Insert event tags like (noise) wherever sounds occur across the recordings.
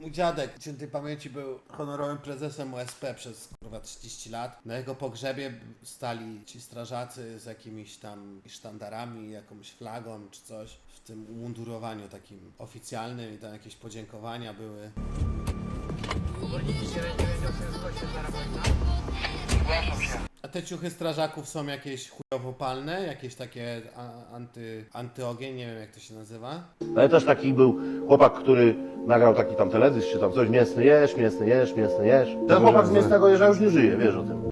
Mój dziadek, świętej pamięci, był honorowym prezesem OSP przez kurwa 30 lat. Na jego pogrzebie stali ci strażacy z jakimiś tam sztandarami, jakąś flagą czy coś w tym umundurowaniu takim oficjalnym i tam jakieś podziękowania były. A te ciuchy strażaków są jakieś chujowopalne, jakieś takie a- anty, antyogień, nie wiem jak to się nazywa. Ale też taki był chłopak, który nagrał taki tam teledysk czy tam coś, mięsny jesz, mięsny jesz, mięsny jesz. Ten chłopak z mięsnego jeża już nie żyje, wiesz o tym.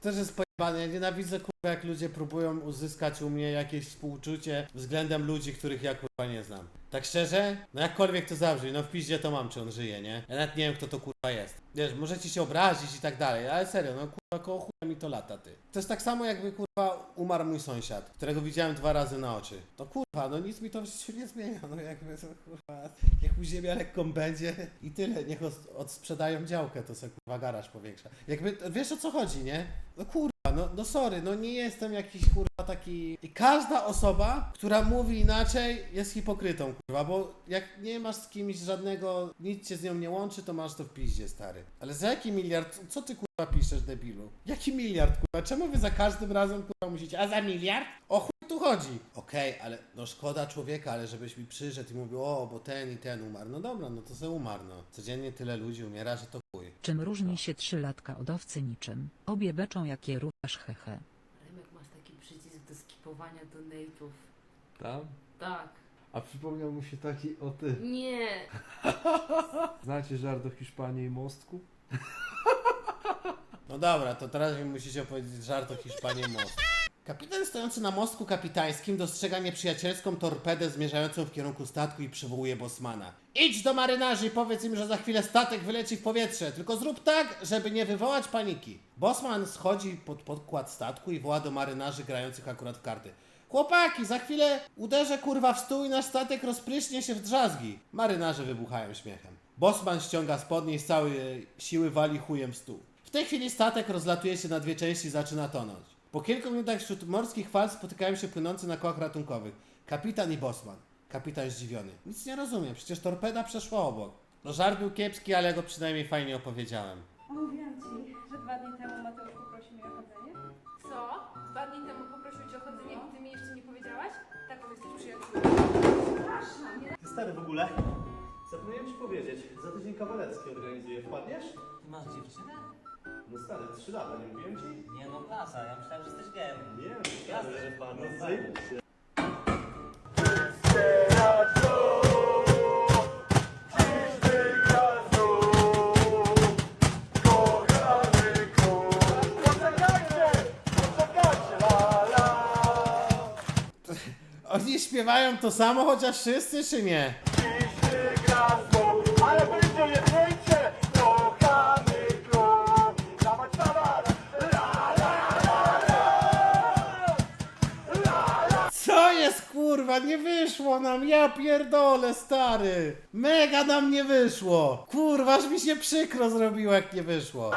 Też jest pojebane. Ja nienawidzę kurwa jak ludzie próbują uzyskać u mnie jakieś współczucie względem ludzi, których ja kurwa nie znam. Tak szczerze? No jakkolwiek to zabrzmi, no w piździe to mam, czy on żyje, nie? Ja nawet nie wiem kto to kurwa jest. Wiesz, możecie się obrazić i tak dalej, ale serio, no kurwa koło mi to lata, ty. To jest tak samo jakby kurwa umarł mój sąsiad, którego widziałem dwa razy na oczy. No kurwa, no nic mi to w życiu nie zmienia, no jakby to kurwa, niech mu ziemia lekką będzie i tyle, niech od, odsprzedają działkę, to sobie kurwa garaż powiększa. Jakby, wiesz o co chodzi, nie? No kurwa, no, no sorry, no nie jestem jakiś kurwa taki... I każda osoba, która mówi inaczej jest hipokrytą, kurwa, bo jak nie masz z kimś żadnego, nic cię z nią nie łączy, to masz to w piździe, stary. Ale za jaki miliard, co ty kurwa piszesz, debilu? Jaki miliard, kurwa? Czemu wy za każdym razem kurwa musicie, a za miliard? O chuj tu chodzi? Okej, ale no szkoda człowieka, ale żebyś mi przyszedł i mówił, o, bo ten i ten umarł. No dobra, no to se umarł, no. Codziennie tyle ludzi umiera, że to chuj. Czym różni się trzylatka od owcy niczym? Obie beczą jak je równasz hehe. Remek, masz taki przycisk do skipowania donate'ów. Tam? Tak. A przypomniał mu się taki o ty. Nie. (laughs) Znacie żart o Hiszpanii i mostku? (laughs) No dobra, to teraz mi musicie opowiedzieć żart o Hiszpanii most. Kapitan stojący na mostku kapitańskim dostrzega nieprzyjacielską torpedę zmierzającą w kierunku statku i przywołuje Bosmana. Idź do marynarzy i powiedz im, że za chwilę statek wyleci w powietrze, tylko zrób tak, żeby nie wywołać paniki. Bosman schodzi pod podkład statku i woła do marynarzy grających akurat w karty. Chłopaki, za chwilę uderzę kurwa w stół i nasz statek rozpryśnie się w drzazgi. Marynarze wybuchają śmiechem. Bosman ściąga spodnie i z całej siły wali chujem w stół. W tej chwili statek rozlatuje się na dwie części i zaczyna tonąć. Po kilku minutach wśród morskich fal spotykają się płynący na kołach ratunkowych. Kapitan i Bosman. Kapitan zdziwiony. Nic nie rozumiem, przecież torpeda przeszła obok. No żart był kiepski, ale ja go przynajmniej fajnie opowiedziałem. Mówiłam ci, że dwa dni temu Mateusz poprosił mnie o chodzenie? Co? Dwa dni temu poprosił cię o chodzenie i ty mi jeszcze nie powiedziałaś? Taką jesteś przyjaciółką. Przepraszam, nie Ty stary w ogóle? Zapomniałem ci powiedzieć, za tydzień kawalerski organizuję, wpadniesz? Ty masz dziewczynę? No stary, trzy lata, nie mówiłem ci? Nie no, klasa, ja myślałem, że jesteś gejem. Nie wiem, Jasne, stary, że wpadł. No zajebiście. Oni śpiewają to samo, chociaż wszyscy, czy nie? Kurwa? Nie wyszło nam, ja pierdolę, stary! Mega nam nie wyszło! Kurwa, aż mi się przykro zrobiło, jak nie wyszło.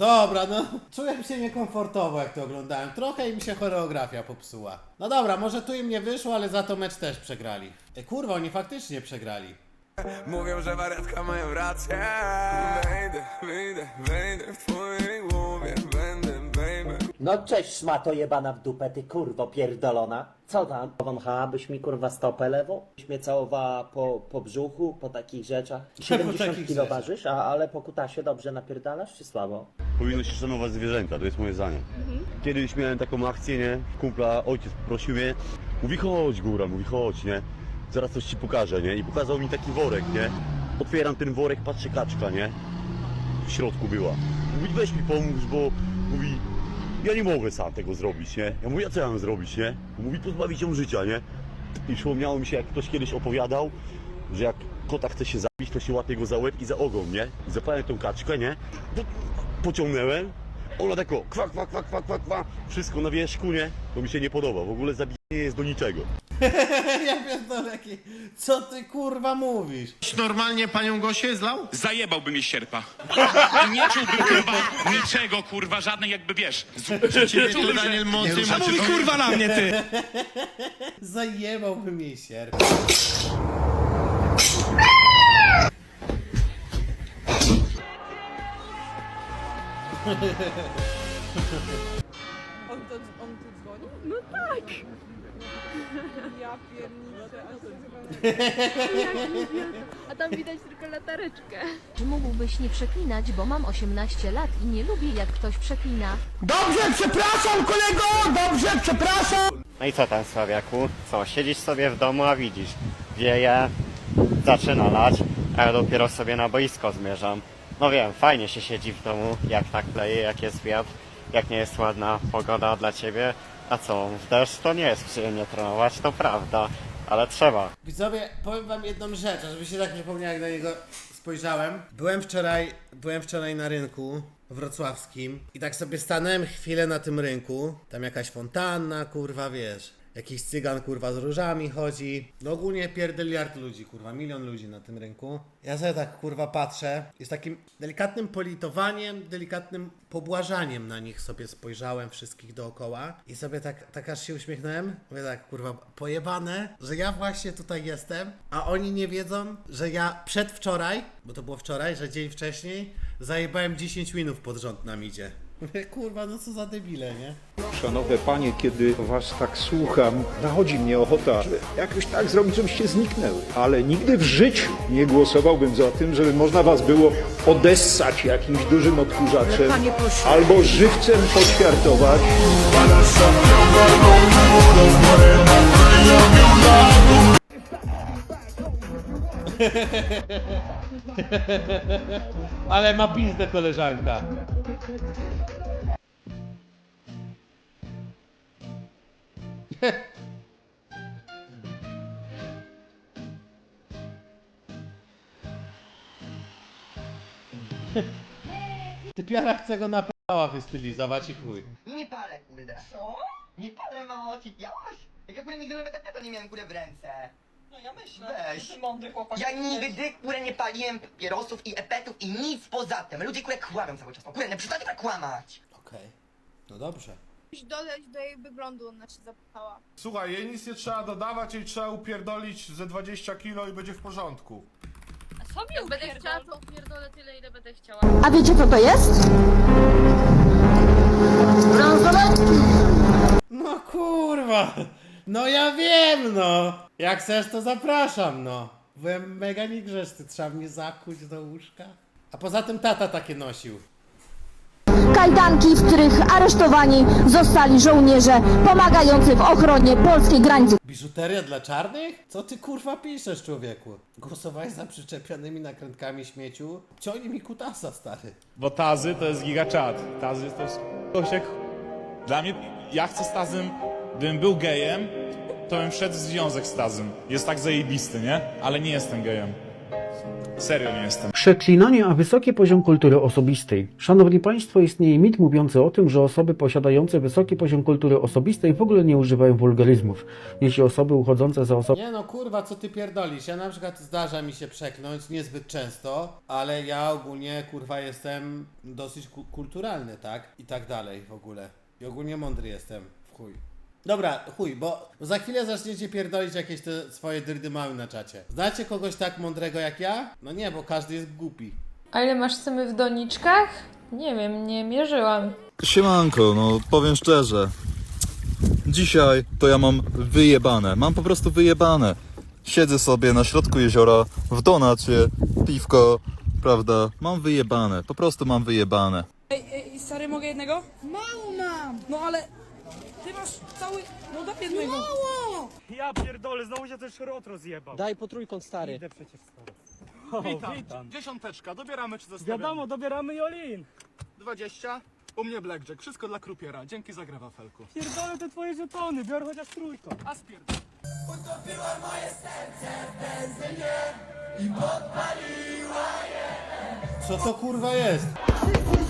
Dobra, no czułem się niekomfortowo jak to oglądałem. Trochę im się choreografia popsuła. No dobra, może tu im nie wyszło, ale za to mecz też przegrali. E, kurwa, oni faktycznie przegrali. Mówią, że wariatka mają rację Wejdę, wyjdę, wejdę w baby No cześć, szmato jebana w dupę, ty kurwo pierdolona. Co tam? Wąchała byś mi kurwa stopę lewą? Byś mnie całowała po, po brzuchu, po takich rzeczach. 70 takich kilo ważysz, a, ale po kutasie dobrze napierdalasz, czy słabo? Powinno się szanować zwierzęta, to jest moje zdanie. Kiedyś miałem taką akcję, nie? Kumpla, ojciec prosił mnie, mówi chodź góra, mówi chodź, nie? Zaraz coś ci pokażę, nie? I pokazał mi taki worek, nie? Otwieram ten worek, patrzę kaczka, nie? W środku była. Mówi weź mi pomóż, bo mówi ja nie mogę sam tego zrobić, nie? Ja mówię, a co ja mam zrobić, nie? Mówi pozbawić ją życia, nie? I przypomniało mi się, jak ktoś kiedyś opowiadał, że jak kota chce się zabić, to się łapie go za łeb i za ogon, nie? I zapałem tą kaczkę, nie? Po, pociągnąłem, ona tak o, kwa, kwa, kwa, kwa, kwa, kwa, wszystko na wierzchu, nie? To mi się nie podoba, w ogóle zabijanie nie jest do niczego. (laughs) ja pierdolę, jaki... Co ty kurwa mówisz? Normalnie panią Gosię zlał? Zajebałby mi sierpa. I (laughs) nie czułbym kurwa niczego, kurwa, żadnej jakby wiesz. Czy Daniel Mocy A mówi kurwa na mnie ty! (laughs) Zajebałbym jej sierp. On, to, on tu dzwoni? No tak. Ja pierniczę, a A tam widać tylko latareczkę. Czy mógłbyś nie przeklinać, bo mam 18 lat i nie lubię jak ktoś przeklina. No i co tam, Sławiaku? Co, siedzisz sobie w domu, a widzisz, wieje, zaczyna lać, a ja dopiero sobie na boisko zmierzam. No wiem, fajnie się siedzi w domu, jak tak kleje, jak jest wiatr, jak nie jest ładna pogoda dla ciebie. A co, deszcz to nie jest przyjemnie trenować, to prawda, ale trzeba. Widzowie, powiem wam jedną rzecz, żeby się tak nie pomniał, jak na niego spojrzałem. Byłem wczoraj, byłem wczoraj na rynku wrocławskim i tak sobie stanąłem chwilę na tym rynku. Tam jakaś fontanna, kurwa, wiesz. Jakiś cygan, kurwa, z różami chodzi. No ogólnie pierdeliard ludzi, kurwa, milion ludzi na tym rynku. Ja sobie tak, kurwa, patrzę i z takim delikatnym politowaniem, delikatnym pobłażaniem na nich sobie spojrzałem wszystkich dookoła i sobie tak, tak aż się uśmiechnąłem. Mówię tak, kurwa, pojebane, że ja właśnie tutaj jestem, a oni nie wiedzą, że ja przedwczoraj, bo to było wczoraj, że dzień wcześniej, zajebałem 10 winów pod rząd na midzie. (laughs) Kurwa, no co za debile, nie? Szanowne panie, kiedy was tak słucham, nachodzi mnie ochota, żeby jakoś tak zrobić, żebyście zniknęły. Ale nigdy w życiu nie głosowałbym za tym, żeby można was było odessać jakimś dużym odkurzaczem albo żywcem poćwiartować. (laughs) Ale ma pizdę koleżanka. (laughs) Typiara chce go na p***ała wystylizować i chuj. Nie palę, kurde. Co? Nie palę, mamo, ci piałaś? Jak ja kurde nigdy nawet to nie miałem kurde w ręce. No ja myślę, Weź. mądry chłopak. Ja nigdy kurde nie paliłem papierosów i epetów i nic poza tym. Ludzie kurde kłamią cały czas. No, Kurde, nie przestańcie tak kłamać. Okej. No dobrze. Musisz dodać do jej wyglądu, ona się zapytała. Słuchaj, jej nic nie trzeba dodawać, jej trzeba upierdolić ze 20 kilo i będzie w porządku. A sobie Będę chciała, to upierdolę tyle, ile będę chciała. A wiecie co to jest? No kurwa! No ja wiem, no! Jak chcesz, to zapraszam, no. Byłem mega niegrzeczny, trzeba mnie zakuć do łóżka. A poza tym tata takie nosił. Kajdanki, w których aresztowani zostali żołnierze pomagający w ochronie polskiej granicy. Biżuteria dla czarnych? Co ty kurwa piszesz, człowieku? Głosowałeś za przyczepionymi nakrętkami śmieciu? Ciągnij mi kutasa, stary. Bo Tazy to jest gigaczat. Tazy to jest ktoś jak... Dla mnie, ja chcę z Tazem, gdybym był gejem, to bym wszedł w związek z Tazem. Jest tak zajebisty, nie? Ale nie jestem gejem. Serio nie jestem. Przeklinanie, a wysoki poziom kultury osobistej. Szanowni Państwo, istnieje mit mówiący o tym, że osoby posiadające wysoki poziom kultury osobistej w ogóle nie używają wulgaryzmów. Jeśli osoby uchodzące za osoby Nie no kurwa, co ty pierdolisz? Ja na przykład zdarza mi się przekląć, niezbyt często, ale ja ogólnie kurwa jestem dosyć ku- kulturalny, tak? I tak dalej w ogóle. I ogólnie mądry jestem, w chuj. Dobra, chuj, bo za chwilę zaczniecie pierdolić jakieś te swoje dyrdy mały na czacie. Znacie kogoś tak mądrego jak ja? No nie, bo każdy jest głupi. A ile masz sumy w doniczkach? Nie wiem, nie mierzyłam. Siemanko, no powiem szczerze. Dzisiaj to ja mam wyjebane. Mam po prostu wyjebane. Siedzę sobie na środku jeziora, w donacie, piwko, prawda? Mam wyjebane, po prostu mam wyjebane. Ej, ej, stary, mogę jednego? Mało mam! No ale... Ty masz cały... No daj jednego. Mało! Ja pierdolę, znowu się ten szrot rozjebał. Daj po trójkąt, stary. Idę przecież Witam. Dziesiąteczka, dobieramy czy zostawiamy? Wiadomo, dobieramy Jolin. 20. U mnie blackjack, wszystko dla krupiera. Dzięki za grę wafelku. Pierdolę te twoje żetony, biorę chociaż trójką. A spierdolę. Co to kurwa jest? Zabiłbym ciebie mocno, żeby ci powtórzyć Trafiasz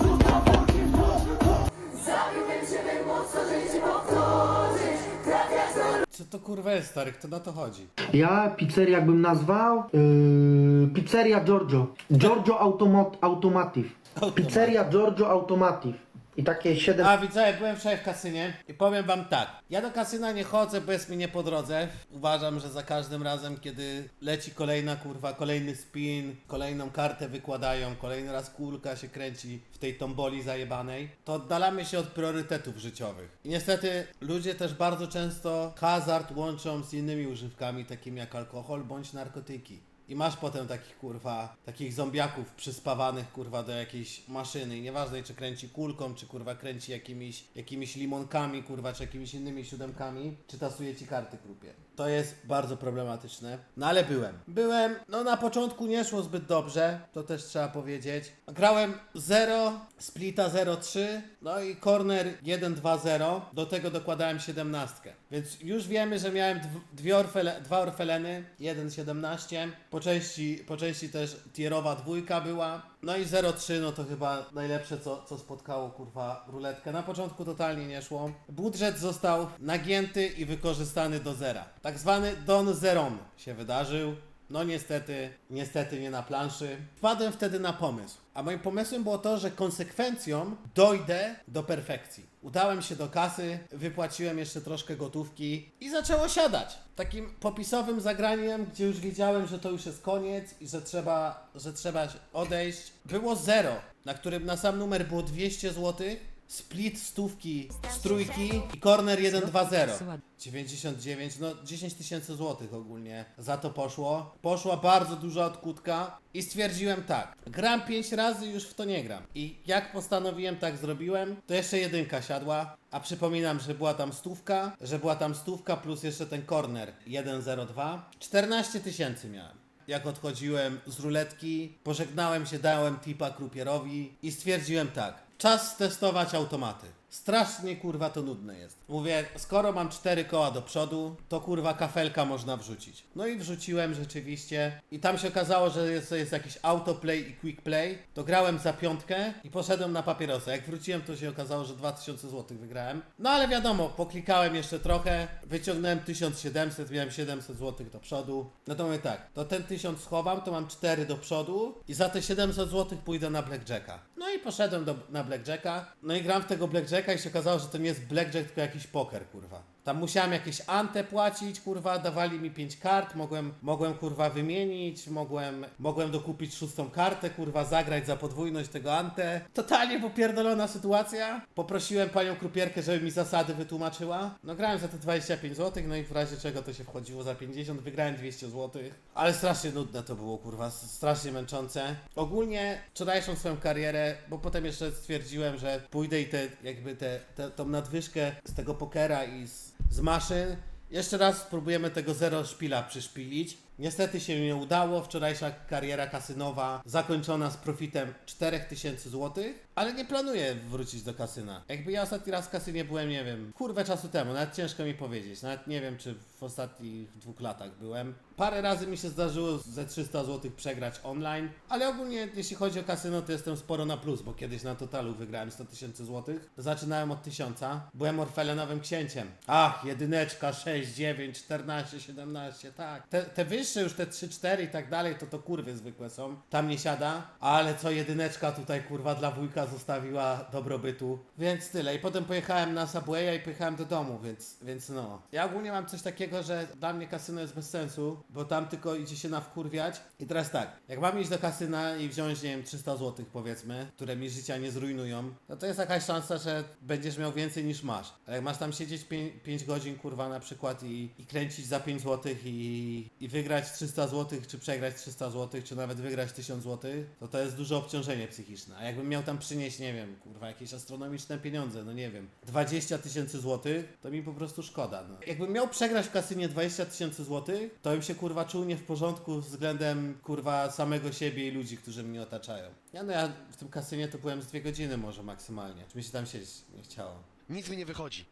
to kurwa jest, stary? Kto na to chodzi? Ja pizzerię jakbym nazwał yy, Pizzeria Giorgio. Giorgio Automo- Automotive. Pizzeria Giorgio Automotive. I takie 7 A widzowie, byłem wczoraj w kasynie i powiem wam tak. Ja do kasyna nie chodzę, bo jest mi nie po drodze. Uważam, że za każdym razem, kiedy leci kolejna kurwa, kolejny spin, kolejną kartę wykładają, kolejny raz kulka się kręci w tej tomboli zajebanej, to oddalamy się od priorytetów życiowych. I niestety ludzie też bardzo często hazard łączą z innymi używkami, takimi jak alkohol bądź narkotyki. I masz potem takich kurwa, takich zombiaków przyspawanych kurwa do jakiejś maszyny i nieważne czy kręci kulką, czy kurwa kręci jakimiś, jakimiś limonkami kurwa, czy jakimiś innymi siódemkami, czy tasuje ci karty krupie. To jest bardzo problematyczne. No ale byłem. Byłem, no na początku nie szło zbyt dobrze, to też trzeba powiedzieć. Grałem 0, splita 0-3, no i corner 1-2-0, do tego dokładałem 17. Więc już wiemy, że miałem dw- dwie orfele, dwa orfeleny, 1-17, po części, po części też tierowa dwójka była, no i 0-3, no to chyba najlepsze, co, co spotkało kurwa ruletkę. Na początku totalnie nie szło. Budżet został nagięty i wykorzystany do zera. Tak zwany Don Zeron się wydarzył. No niestety, niestety nie na planszy. Wpadłem wtedy na pomysł. A moim pomysłem było to, że konsekwencją dojdę do perfekcji. Udałem się do kasy, wypłaciłem jeszcze troszkę gotówki i zaczęło siadać. Takim popisowym zagraniem, gdzie już wiedziałem, że to już jest koniec i że trzeba, że trzeba odejść, było zero, na którym na sam numer było 200 zł, split stówki z trójki i corner 1-2-0. 99, no 10 tysięcy złotych ogólnie za to poszło. Poszła bardzo duża odkutka i stwierdziłem tak, gram 5 razy już w to nie gram. I jak postanowiłem, tak zrobiłem, to jeszcze jedynka siadła, a przypominam, że była tam stówka, że była tam stówka plus jeszcze ten corner 1-0-2. 14 tysięcy miałem. Jak odchodziłem z ruletki, pożegnałem się, dałem tipa krupierowi i stwierdziłem tak, czas testować automaty. Strasznie kurwa to nudne jest. Mówię, skoro mam cztery koła do przodu, to kurwa kafelka można wrzucić. No i wrzuciłem rzeczywiście i tam się okazało, że jest, jest jakiś autoplay i quick play. To grałem za piątkę i poszedłem na papierosa. Jak wróciłem, to się okazało, że 2000 zł wygrałem. No ale wiadomo, poklikałem jeszcze trochę, wyciągnąłem 1700, miałem 700 zł do przodu. No to mówię tak, to ten 1000 schowam, to mam 4 do przodu i za te 700 zł pójdę na blackjacka. No i poszedłem do, na blackjacka, no i gram w tego blackjacka i się okazało, że to nie jest blackjack, tylko jakiś poker, kurwa. Tam musiałem jakieś ante płacić, kurwa, dawali mi 5 kart, mogłem, mogłem kurwa wymienić, mogłem, mogłem dokupić szóstą kartę, kurwa, zagrać za podwójność tego ante. Totalnie popierdolona sytuacja. Poprosiłem panią krupierkę, żeby mi zasady wytłumaczyła. No grałem za te 25 zł, no i w razie czego to się wchodziło za 50, wygrałem 200 zł. Ale strasznie nudne to było, kurwa, strasznie męczące. Ogólnie wczorajszą swoją karierę, bo potem jeszcze stwierdziłem, że pójdę i te, jakby te, te, tą nadwyżkę z tego pokera i z, z maszyn jeszcze raz spróbujemy tego zero szpila przyszpilić. Niestety się nie udało. Wczorajsza kariera kasynowa zakończona z profitem 4000 zł, ale nie planuję wrócić do kasyna. Jakby ja ostatni raz w kasynie byłem, nie wiem, kurwę czasu temu, nawet ciężko mi powiedzieć. Nawet nie wiem, czy w ostatnich dwóch latach byłem. Parę razy mi się zdarzyło ze 300 zł przegrać online, ale ogólnie jeśli chodzi o kasyno, to jestem sporo na plus, bo kiedyś na totalu wygrałem 100 tysięcy złotych. Zaczynałem od 1000. Byłem orfelenowym księciem. Ach, jedyneczka, 6, 9, 14, 17, tak. Te, te wyższe już, te 3, 4 i tak dalej, to to kurwy zwykłe są. Tam nie siada, ale co jedyneczka tutaj kurwa dla wujka zostawiła dobrobytu. Więc tyle. I potem pojechałem na Subwaya i pojechałem do domu, więc, więc no. Ja ogólnie mam coś takiego, że dla mnie kasyno jest bez sensu, bo tam tylko idzie się nawkurwiać. I teraz tak, jak mam iść do kasyna i wziąć, nie wiem, 300 zł powiedzmy, które mi życia nie zrujnują, no to jest jakaś szansa, że będziesz miał więcej niż masz. Ale jak masz tam siedzieć 5, godzin kurwa na przykład i, i kręcić za 5 zł i, i wygrać 300 zł, czy przegrać 300 zł, czy nawet wygrać 1000 zł, to to jest duże obciążenie psychiczne. A jakbym miał tam przynieść, nie wiem, kurwa, jakieś astronomiczne pieniądze, no nie wiem, 20 tysięcy złotych, to mi po prostu szkoda. No. Jakbym miał przegrać w kasynie 20 tysięcy złotych, to bym się kurwa czuł nie w porządku względem kurwa samego siebie i ludzi, którzy mnie otaczają. Ja no ja w tym kasynie to byłem z dwie godziny może maksymalnie. Czy mi się tam siedzieć nie chciało. Nic mi nie wychodzi.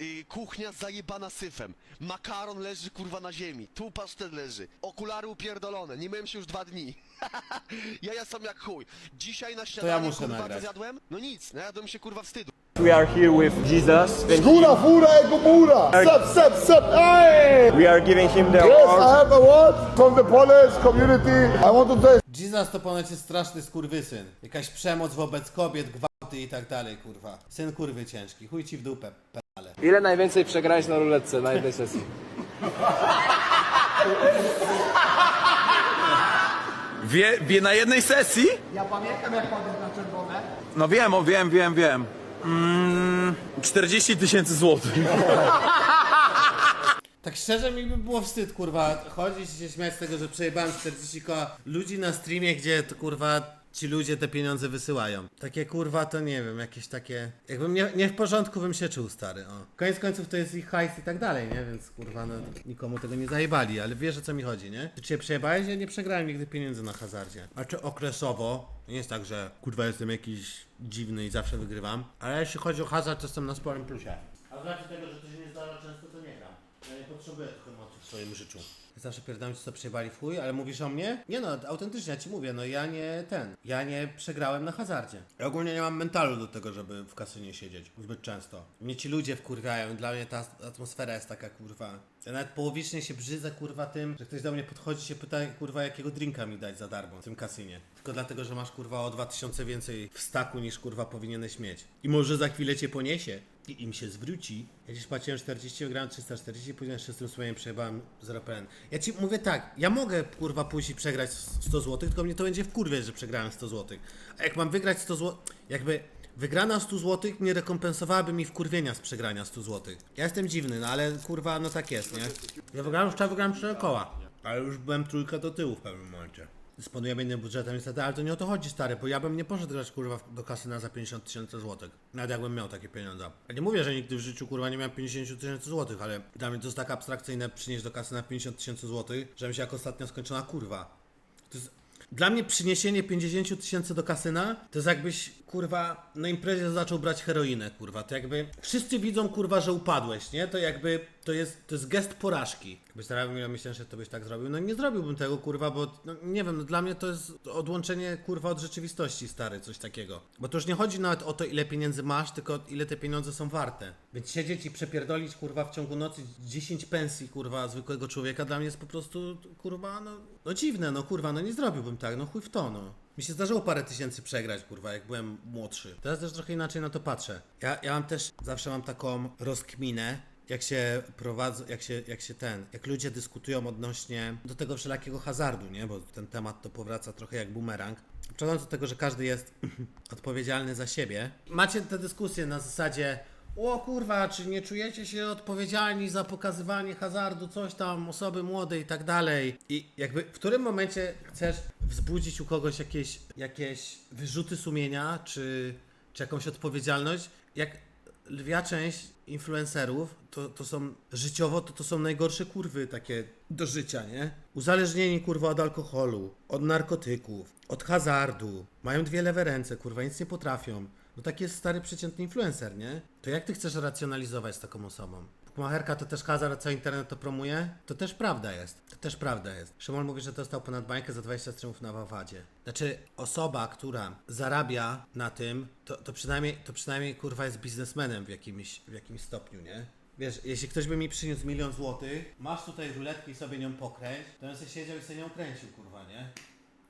Yy, kuchnia zajebana syfem. Makaron leży kurwa na ziemi. Tu pasztet leży. Okulary upierdolone. Nie myłem się już dwa dni. (laughs) Jaja są jak chuj. Dzisiaj na śniadanie muszę kurwa nagrać. co zjadłem? No nic, najadłem się kurwa wstydu. We are here with Jesus. Skóra, fura, ego mura! Sep, sep, sep, ej! We are giving him the Yes, I award. have award from the Polish community. I want to say Jesus to ponoć jest straszny skurwysyn. Jakaś przemoc wobec kobiet, gwałty i tak dalej, kurwa. Syn kurwy ciężki, chuj ci w dupę, pedale. Ile najwięcej przegrałeś na ruletce na jednej sesji? Wie, wie na jednej sesji? Ja pamiętam jak chodzisz na czerwone. No wiem, o wiem, wiem, wiem. Mm, 40 tysięcy złotych. Tak szczerze mi by było wstyd, kurwa, chodzić i się śmiać z tego, że przejebałem 40 koła ludzi na streamie, gdzie to kurwa ci ludzie te pieniądze wysyłają. Takie kurwa to nie wiem, jakieś takie... Jakbym nie, nie w porządku bym się czuł, stary, o. Koniec końców to jest ich hajs i tak dalej, nie? Więc kurwa, no nikomu tego nie zajebali, ale wiesz o co mi chodzi, nie? Czy cię przejebałeś? Ja nie przegrałem nigdy pieniędzy na hazardzie. Znaczy okresowo, nie jest tak, że kurwa jestem jakiś dziwny i zawsze wygrywam, ale jeśli chodzi o hazard, to jestem na sporym plusie. A racji tego, że to się nie zdarza często, to nie gram. Ja nie potrzebuję tych emocji w swoim życiu. Zawsze pierdam ci co przejebali w chuj, ale mówisz o mnie? Nie no, autentycznie ja ci mówię, no ja nie ten. Ja nie przegrałem na hazardzie. Ja ogólnie nie mam mentalu do tego, żeby w kasynie siedzieć zbyt często. Mnie ci ludzie wkurwiają, dla mnie ta atmosfera jest taka kurwa. Ja nawet połowicznie się brzydzę kurwa tym, że ktoś do mnie podchodzi się pyta kurwa jakiego drinka mi dać za darmo w tym kasynie. Tylko dlatego, że masz kurwa o 2000 więcej w staku niż kurwa powinieneś mieć. I może za chwilę cię poniesie i im się zwróci. Ja dziś płaciłem 40, wygrałem 340, później z tym swoim przejebałem 0 PN. Ja ci mówię tak, ja mogę kurwa pójść i przegrać 100 zł, tylko mnie to będzie wkurwiać, że przegrałem 100 zł. A jak mam wygrać 100 zł, jakby wygrana 100 zł nie rekompensowałaby mi wkurwienia z przegrania 100 zł. Ja jestem dziwny, no ale kurwa, no tak jest, nie? Ja wygrałem, już wygrałem 4 koła, ale już byłem trójkę do tyłu w pewnym momencie. Dysponujemy innym budżetem niestety, ale to nie o to chodzi stary, bo ja bym nie poszedł grać kurwa do kasyna za 50 tysięcy złotych. Nawet jakbym miał takie pieniądze. Ja nie mówię, że nigdy w życiu kurwa nie miałem 50 tysięcy złotych, ale dla mnie to jest tak abstrakcyjne przynieść do kasyna 50 tysięcy złotych, że mi się jak ostatnio skończona kurwa. To jest... Dla mnie przyniesienie 50 tysięcy do kasyna to jest jakbyś kurwa na imprezie zaczął brać heroinę kurwa. To jakby wszyscy widzą kurwa, że upadłeś, nie? To jakby to jest, to jest gest porażki. Jakbyś zarabiał milion miesięcznie, to byś tak zrobił. No nie zrobiłbym tego kurwa, bo no, nie wiem, no, dla mnie to jest odłączenie kurwa od rzeczywistości stary, coś takiego. Bo to już nie chodzi nawet o to ile pieniędzy masz, tylko ile te pieniądze są warte. Więc siedzieć i przepierdolić kurwa w ciągu nocy 10 pensji kurwa zwykłego człowieka dla mnie jest po prostu kurwa no, no dziwne, no kurwa, no nie zrobiłbym tak, no chuj w to no. Mi się zdarzyło parę tysięcy przegrać, kurwa, jak byłem młodszy. Teraz też trochę inaczej na to patrzę. Ja, ja mam też, zawsze mam taką rozkminę, jak się prowadzą, jak się, jak się ten, jak ludzie dyskutują odnośnie do tego wszelakiego hazardu, nie? Bo ten temat to powraca trochę jak bumerang. Przechodząc do tego, że każdy jest (clears throat) odpowiedzialny za siebie. Macie te dyskusje na zasadzie o kurwa, czy nie czujecie się odpowiedzialni za pokazywanie hazardu, coś tam, osoby młode i tak dalej. I jakby w którym momencie chcesz wzbudzić u kogoś jakieś, jakieś wyrzuty sumienia, czy, czy jakąś odpowiedzialność, jak lwia część influencerów to, to są życiowo, to, to są najgorsze kurwy takie do życia, nie? Uzależnieni kurwa od alkoholu, od narkotyków, od hazardu, mają dwie lewe ręce, kurwa, nic nie potrafią. No taki jest stary przeciętny influencer, nie? To jak ty chcesz racjonalizować z taką osobą? Macherka to też hazard, co internet to promuje? To też prawda jest. To też prawda jest. Szymon mówi, że dostał ponad bańkę za 20 streamów na Wawadzie. Znaczy, osoba, która zarabia na tym, to, to przynajmniej, to przynajmniej kurwa jest biznesmenem w jakimś, w jakimś stopniu, nie? Wiesz, jeśli ktoś by mi przyniósł milion złotych, masz tutaj ruletkę i sobie nią pokręć, to bym sobie siedział i sobie nią kręcił, kurwa, nie?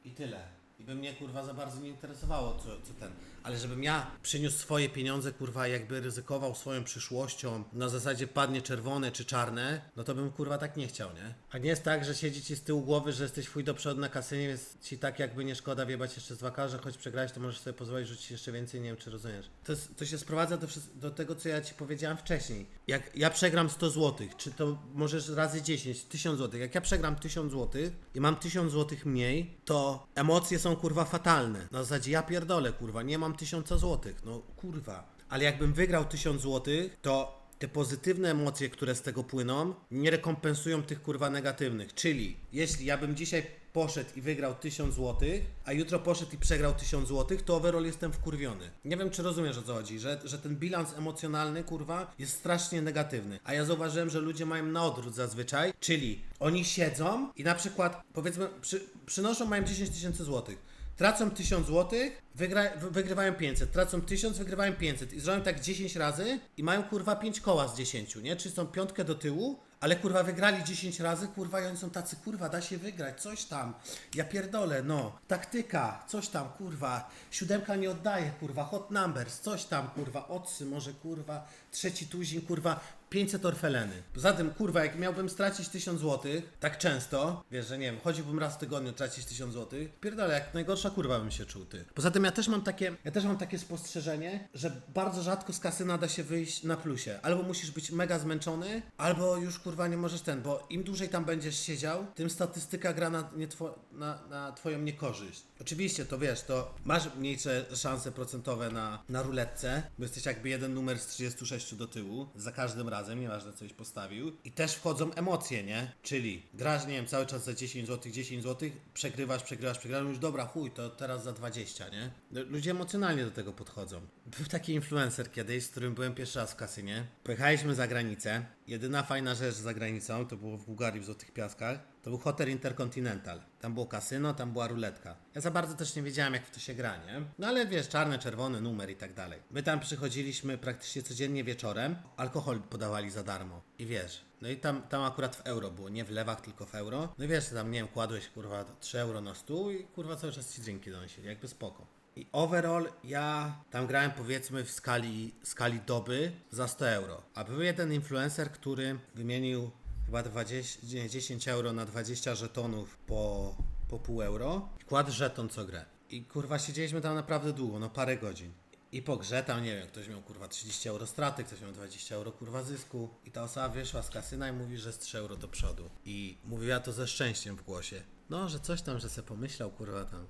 I tyle. I by mnie kurwa za bardzo nie interesowało, co, co ten. Ale żebym ja przyniósł swoje pieniądze, kurwa, jakby ryzykował swoją przyszłością, na zasadzie padnie czerwone czy czarne, no to bym kurwa tak nie chciał, nie? A nie jest tak, że siedzi ci z tyłu głowy, że jesteś fuj do przodu na kasynie, więc ci tak jakby nie szkoda wiebać jeszcze z że choć przegrałeś, to możesz sobie pozwolić rzucić jeszcze więcej, nie wiem czy rozumiesz. To, jest, to się sprowadza do, do tego, co ja ci powiedziałem wcześniej. Jak ja przegram 100 zł, czy to możesz razy 10, 1000 zł. Jak ja przegram 1000 zł i mam 1000 zł mniej, to emocje są kurwa fatalne. Na zasadzie ja pierdolę kurwa, nie mam 1000 zł. No kurwa. Ale jakbym wygrał 1000 zł, to te pozytywne emocje, które z tego płyną, nie rekompensują tych kurwa negatywnych. Czyli jeśli ja bym dzisiaj poszedł i wygrał 1000 zł, a jutro poszedł i przegrał 1000 zł, to overall jestem wkurwiony. Nie wiem, czy rozumiesz o co chodzi, że, że ten bilans emocjonalny, kurwa, jest strasznie negatywny. A ja zauważyłem, że ludzie mają na odwrót zazwyczaj, czyli oni siedzą i na przykład, powiedzmy, przy, przynoszą mają 10 tysięcy złotych. Tracą 1000 zł, wygra, wy- wygrywają 500, tracą 1000, wygrywają 500 i zrobią tak 10 razy i mają kurwa 5 koła z 10, nie? Czy są piątkę do tyłu, ale kurwa wygrali 10 razy, kurwa i oni są tacy, kurwa da się wygrać, coś tam, ja pierdolę, no, taktyka, coś tam, kurwa, siódemka nie oddaje, kurwa, hot numbers, coś tam, kurwa, odsy, może kurwa, trzeci tuzin, kurwa, 500 orfeleny. Poza tym, kurwa, jak miałbym stracić 1000 zł, tak często, wiesz, że nie wiem, chodziłbym raz w tygodniu tracić 1000 zł, pierdolę, jak najgorsza kurwa bym się czuł, ty. Poza tym ja też mam takie, ja też mam takie spostrzeżenie, że bardzo rzadko z kasyna da się wyjść na plusie. Albo musisz być mega zmęczony, albo już kurwa nie możesz ten, bo im dłużej tam będziesz siedział, tym statystyka gra na, two, na, na twoją niekorzyść. Oczywiście, to wiesz, to masz mniejsze szanse procentowe na, na ruletce, bo jesteś jakby jeden numer z 36 do tyłu, za każdym razem, nieważne co coś postawił. I też wchodzą emocje, nie? Czyli grasz, nie wiem, cały czas za 10 zł, 10 zł, przegrywasz, przegrywasz, przegrywasz, już dobra, chuj, to teraz za 20, nie? Ludzie emocjonalnie do tego podchodzą. Był taki influencer kiedyś, z którym byłem pierwszy raz w kasynie. Pojechaliśmy za granicę. Jedyna fajna rzecz za granicą, to było w Bułgarii, w Złotych Piaskach, to był hotel Intercontinental. Tam było kasyno, tam była ruletka. Ja za bardzo też nie wiedziałem, jak w to się gra, nie? No ale wiesz, czarny, czerwony numer i tak dalej. My tam przychodziliśmy praktycznie codziennie wieczorem. Alkohol podawali za darmo. I wiesz, no i tam, tam akurat w euro było, nie w lewach, tylko w euro. No i wiesz, tam, nie wiem, kładłeś kurwa 3 euro na stół i kurwa cały czas ci drinki donosili, jakby spoko. I overall ja tam grałem powiedzmy w skali, skali doby za 100 euro. A był jeden influencer, który wymienił chyba 20, nie, 10 euro na 20 żetonów po, po pół euro kładł żeton co grę. I kurwa siedzieliśmy tam naprawdę długo, no parę godzin. I po grze tam, nie wiem, ktoś miał kurwa 30 euro straty, ktoś miał 20 euro kurwa zysku. I ta osoba wyszła z kasyna i mówi, że z 3 euro do przodu. I mówiła to ze szczęściem w głosie. No, że coś tam, że se pomyślał kurwa tam.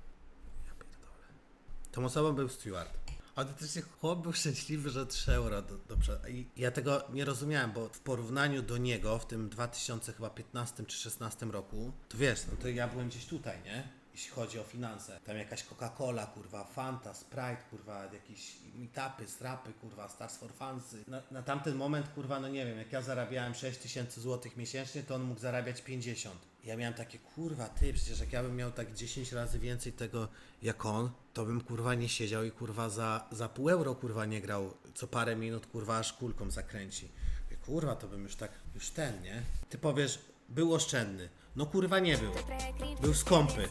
Tą osobą był Stewart. Autentycznie chłop był szczęśliwy, że 3 euro do, do. I ja tego nie rozumiałem, bo w porównaniu do niego w tym 2015 czy 16 roku, to wiesz, no to ja byłem gdzieś tutaj, nie? Jeśli chodzi o finanse. Tam jakaś Coca-Cola, kurwa, Fanta, Sprite, kurwa, jakieś meetupy, strapy, kurwa, Stars for Fansy. Na, na tamten moment, kurwa, no nie wiem, jak ja zarabiałem 6 tysięcy złotych miesięcznie, to on mógł zarabiać 50. Ja miałem takie, kurwa, ty, przecież jak ja bym miał tak 10 razy więcej tego jak on, to bym kurwa nie siedział i kurwa za, za pół euro kurwa nie grał co parę minut kurwa aż kulką zakręci. Kurwa, to bym już tak, już ten, nie? Ty powiesz, był oszczędny. No kurwa nie był. Był skąpy.